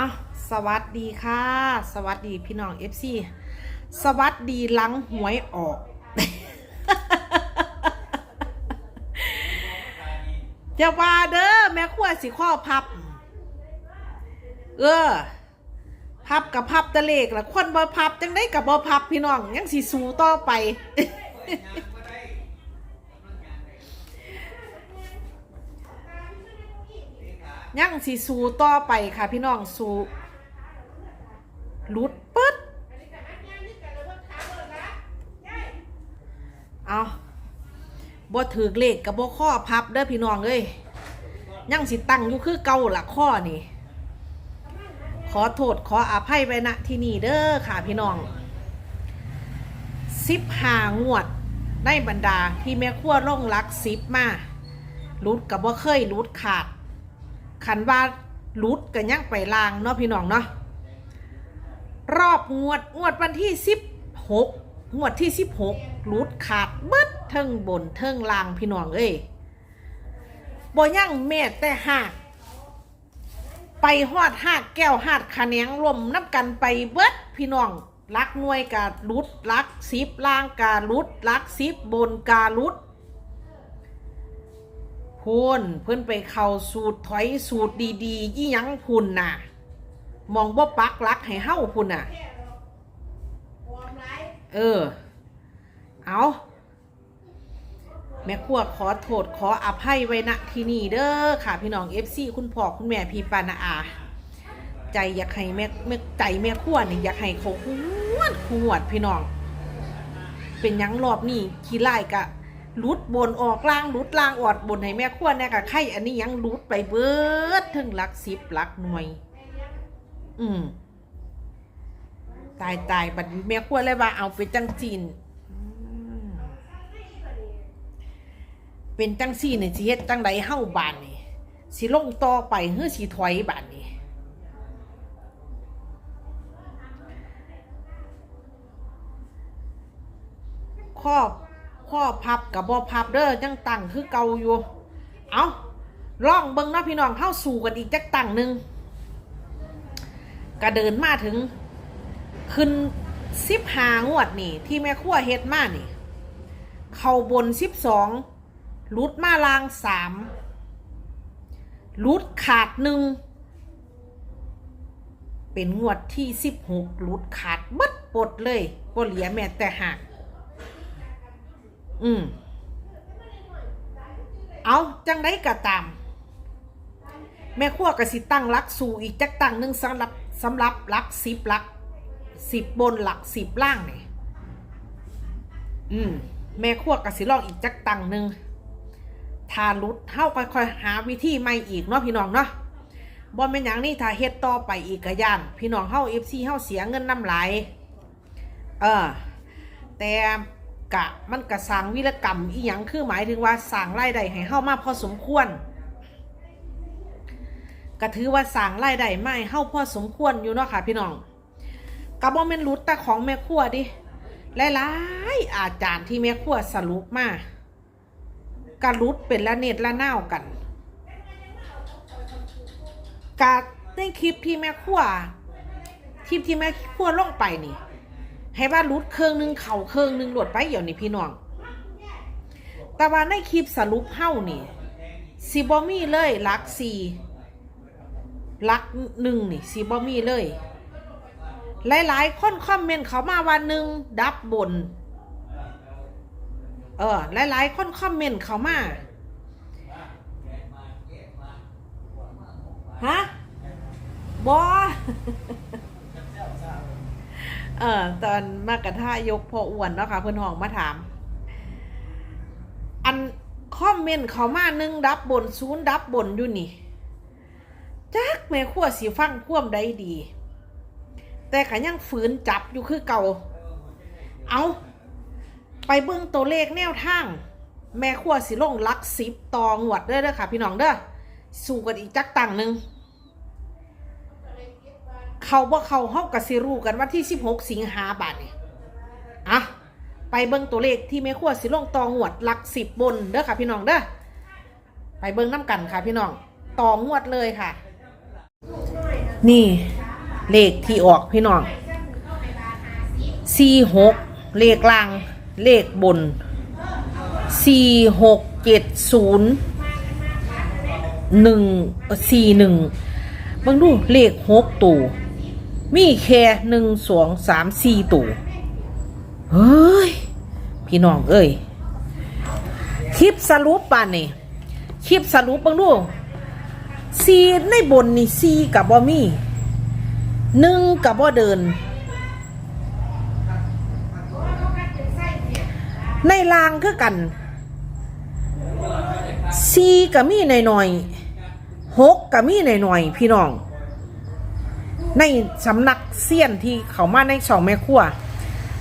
อะสวัสดีค่ะ สวัสดีพี่น้อง FC สวัสดีหลังหวยออกอย่าว่าเด้อแม่ขั้วสิข้อพับ เออ พับกับพับตะเลกละคนบ่พับจังได้กับบ่พับพี่น้องยังสิสูต่อไป ยังสิสู้ต่อไปค่ะ พี่น้องสู้หลุดปึ๊ดเอาบ่ถือเลขกับบ่ข้อพับเด้อพี่น้องเอ้ยยังสิตั้งอยู่คือเก่าละข้อนี่ ขอโทษขออภัยไว้ณที่นี่เด้อค่ะพี่น้องสิบหางวดในบรรดาที่แม่ขั้วล่งรักสิบมารุดกับว่าเคยรุดขาด ขันว่ารุดกันยังไปลางเนาะพี่น้องเนาะรอบงวดงวดวันที่สิบหกงวดที่สิบหกรุดขาดเบิดเทิงบนเทิงลางพี่น้องเอ้ยบ่ยังแม่แต่หากไปฮอดหาดแก้วหาดคะแนงรวมนับกันไปเบิดพี่น้องลักหน่วยกาลุดลักสิบล่างกาลุดลักสิบบนกาลุด พูนเพิ่นไปเข้าสูตรถอยสูตรดีๆยี่ยังพุ่นน่ะ มองบ่ปักลักให้เฮ้าพุ่นน่ะ เออ เอาแม่ครัวขอโทษขออภัยไว้ณที่นี่เด้อค่ะ พี่น้องเอฟซีคุณพ่อคุณแม่พี่ปานาอา ใจอยากให้แม่แม่ใจแม่ครัวนี่อยากให้เขาขวดขวดพี่น้อง เป็นยังรอบนี้ขี้ไล่กะ ลุดบนออกล่างลุดล่างออดบนให้แม่ครัวแน่กะไข่อันนี้ยังลุดไปเบิดถึงหลักสิบหลักหน่วย อืมตายตายบัดแม่ครัวเลยว่าเอาไปจังจีนเป็นจังซี่นี่สิเฮ็ดจังใดเฮ้าบานนี่สิลงต่อไปหรือสิถอยบานนี่ข้อ ข้อพับกับบ่พับเด้อยังตั้งคือเก่าอยู่ เอาล่องเบิ่งนาะพี่น้องเข้าสู่กันอีกจักตั้งหนึ่งก็เดินมาถึง ขึ้นสิบหางวดนี่ ที่แม่ขั้วเฮ็ดมานี่ เข้าบนสิบสองลุดมาลางสามลุดขาดหนึ่งเป็นงวดที่สิบหกลุดขาดบัดปดเลยบ่เหลียแม้แต่หัก อืมเอาจังได้กะตาม แม่ขั้วกะสิตั้งรักสู่อีกจักตั้งหนึ่งสำหรับสำหรับรักสิบรักสิบบนหลักสิบล่างเนี่ยอืม แม่ขั้วกับสิลองอีกจักตังหนึ่งทารุดเฮ้าค่อยๆหาวิธีใหม่อีกเนาะพี่น้องเนาะบอลเป็นอย่างนี้ถ้าเฮ็ดต่อไปอีกกะยาน พี่น้องเฮ้าเอฟซีเฮ้าเสียเงินน้ำไหล เออ แต่ กะมันกะสร้างวิรกรรมอีหยังคือหมายถึงว่าสร้างรายได้ให้เฮ้ามาพอสมควรก็ถือว่าสร้างรายได้ไม่เฮ้าพอสมควรอยู่เนาะค่ะพี่น้องกระบอกแม่นรุดแต่ของแม่ขั้วดิหลายๆอาจารย์ที่แม่ขั้วสรุปมาการรุดเป็นละเน็ดละเน่ากันกาในคลิปที่แม่ขั้วคลิปที่แม่ขั้วลงไปนี่ ให้ว่ารุดเครื่องหนึงเข่าเครื่องหนึงหลดไปเดี๋ยวนี้พี่น้อง แต่ว่าในคลิปสรุปเฮ้านี่ซีบอมี่เลยลักสี่ลักหนึ่งนี่ซีบอมี่เลย หลายๆคนคอมเมนต์เขามาวันหนึ่งดับบน เออหลายๆคนคอมเมนต์เขามาฮะบอ เออ ตอนมากระท่ายกพออ้วนเนาะค่ะเพื่อนห้องมาถาม อันคอมเมนต์เขามาหนึ่งดับบนศูนย์ดับบนอยู่นี่จักแม่ขั้วสีฟังพ่วมได้ดี แต่ก็ยังฝืนจับอยู่คือเก่า เอาไปเบิ่งตัวเลขแนวทางแม่ขั้วสิลงลักสิบต่องวดเด้อเด้อค่ะ พี่น้องเด้อ สู้กันอีกจักตังหนึ่ง เขาบ่เขาเฮากับสิรู้กันวันที่ 16 สิงหาบาทนี่อะไปเบิ่งตัวเลขที่แม่ขั้วสิลงต่องวดหลักสิบบนเด้อค่ะพี่น้องเด้อไปเบิ่งน้ำกันค่ะพี่น้องตองวดเลยค่ะ นี่เลขที่ออกพี่น้องสี่หกเลขล่างเลขบนสี่หกเจ็ดศูนย์หนึ่งสี่หนึ่งบางดูเลขหกตู่ มีแค่หนึ่งสองสามสี่ตู่เฮ้ย พี่น้องเอ้ย คลิปสรุปป่านนี่คลิปสรุปบางดูซีในบนนี่ซีกับบอมี่หนึ่งกับบ่เดิน ในลางคือกันซีกับมีหน่อยๆหกกับมีหน่อยๆพี่น้อง ในสำนักเซียนที่เขามาในสองแม่ครัว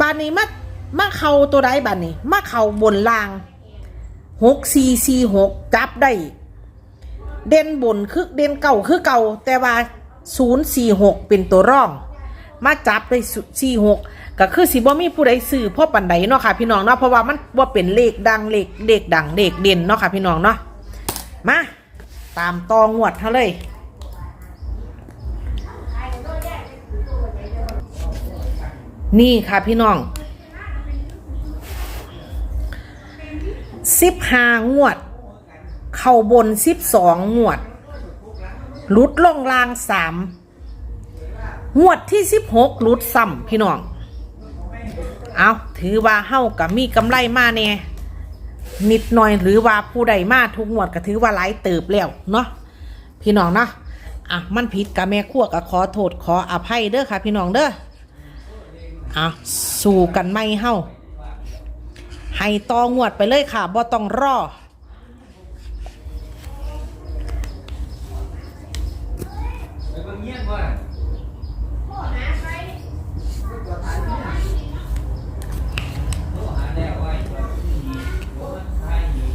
บานนี้มามาเขาตัวใดบานนี้ มาเขาบนล่างหกซีซีหกจับได้เด่นบนคือเด่นเก่าคือเก่า แต่ว่าศูนย์สี่หกเป็นตัวร่อง มาจับได้สี่หกก็คือสิบ่มีผู้ใดซื้อพราะปันใดเนาะค่ะพี่น้องเนาะเพราะว่ามันว่าเป็นเลขดังเลขเลขดังเลขเด่นเนาะค่ะพี่น้องเนาะมาตามตองวดเท่าเลย นี่ค่ะพี่น้องสิบห้างวด เข้าบนสิบสองงวดลุดลงลางสามงวดที่สิบหกลุดซ้ำพี่น้อง เอาถือว่าเฮ้ากับมีกำไรมาเนี่ยนิดหน่อยหรือว่าผู้ใดมาทุกงวดก็ถือว่าหลายเติบแล้วเนาะพี่น้องเนาะอะมันผิดกับแม่ขั้วก็ขอโทษขออภัยเด้อค่ะ พี่น้องเด้อ อะสู่กันไม่เฮ้าให้ตองวดไปเลยค่ะบ่ต้องรอ ไปเบิ่งเงี้ยนบ่ล่ะโทรหาแล้วไว้โทรมันทายอยู่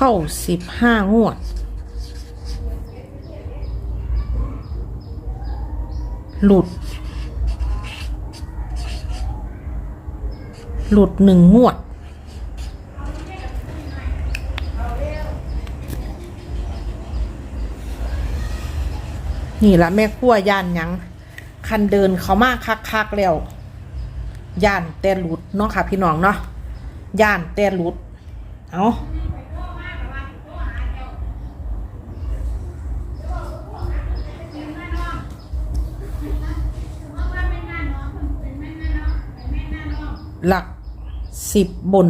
เข้าสิบห้างวด หลุด หลุดหนึ่งงวด นี่ละแม่ขั้วย่านยัง คันเดินเขามากคักๆแล้ว ย่านแต่หลุดเนาะค่ะพี่น้องเนาะย่านแต่หลุด เอา หลักสิบบน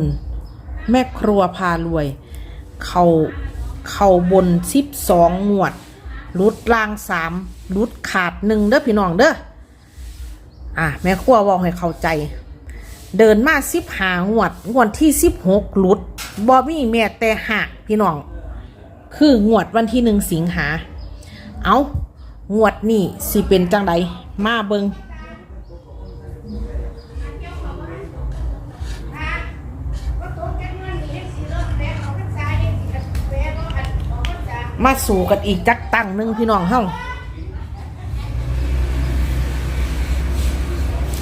แม่ครัวพารวย เขาเขาบนสิบสองงวดรุดล่างสามรุดขาดหนึ่งเด้อพี่น้องเด้ออะแม่ครัวว่าให้เข้าใจ เดินมาสิบหางวดงวดที่สิบหกหลุดบอมี่แม่แต่หักพี่น้อง คืองวดวันที่หนึ่งสิงหา เอางวดนี่สิเป็นจังใดมาเบิง มาสู่กันอีกจักตั้งหนึ่งพี่น้องเฮ้า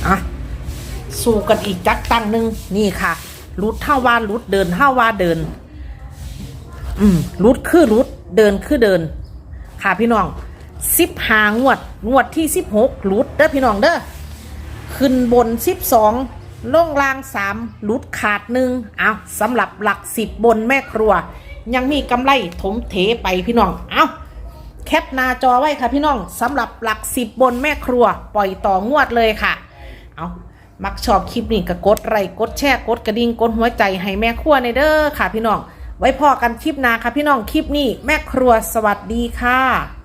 อะสู้กันอีกจักตั้งหนึ่งนี่ค่ะรุดเท่าว่ารุดเดินเท่าว่าเดิน อืมรุดคือรุดเดินคือเดิน ค่ะพี่น้องสิบหางวด งวดที่สิบหกรุดเด้อพี่น้องเด้อขึ้นบนสิบสองล่องล่างสามรุดขาดหนึ่งเอาสำหรับหลักสิบบนแม่ครัว ยังมีกำไรถมเถไปพี่น้อง เอาแคปหน้าจอไว้ค่ะพี่น้องสำหรับหลักสิบบนแม่ครัว ปล่อยต่องวดเลยค่ะ เอามักชอบคลิปนี้ก็กดไลค์กดแชร์กดกระดิ่งกดหัวใจให้แม่ครัวในเด้อค่ะพี่น้อง ไว้พอกันคลิปหน้าค่ะพี่น้องคลิปนี้แม่ครัวสวัสดีค่ะ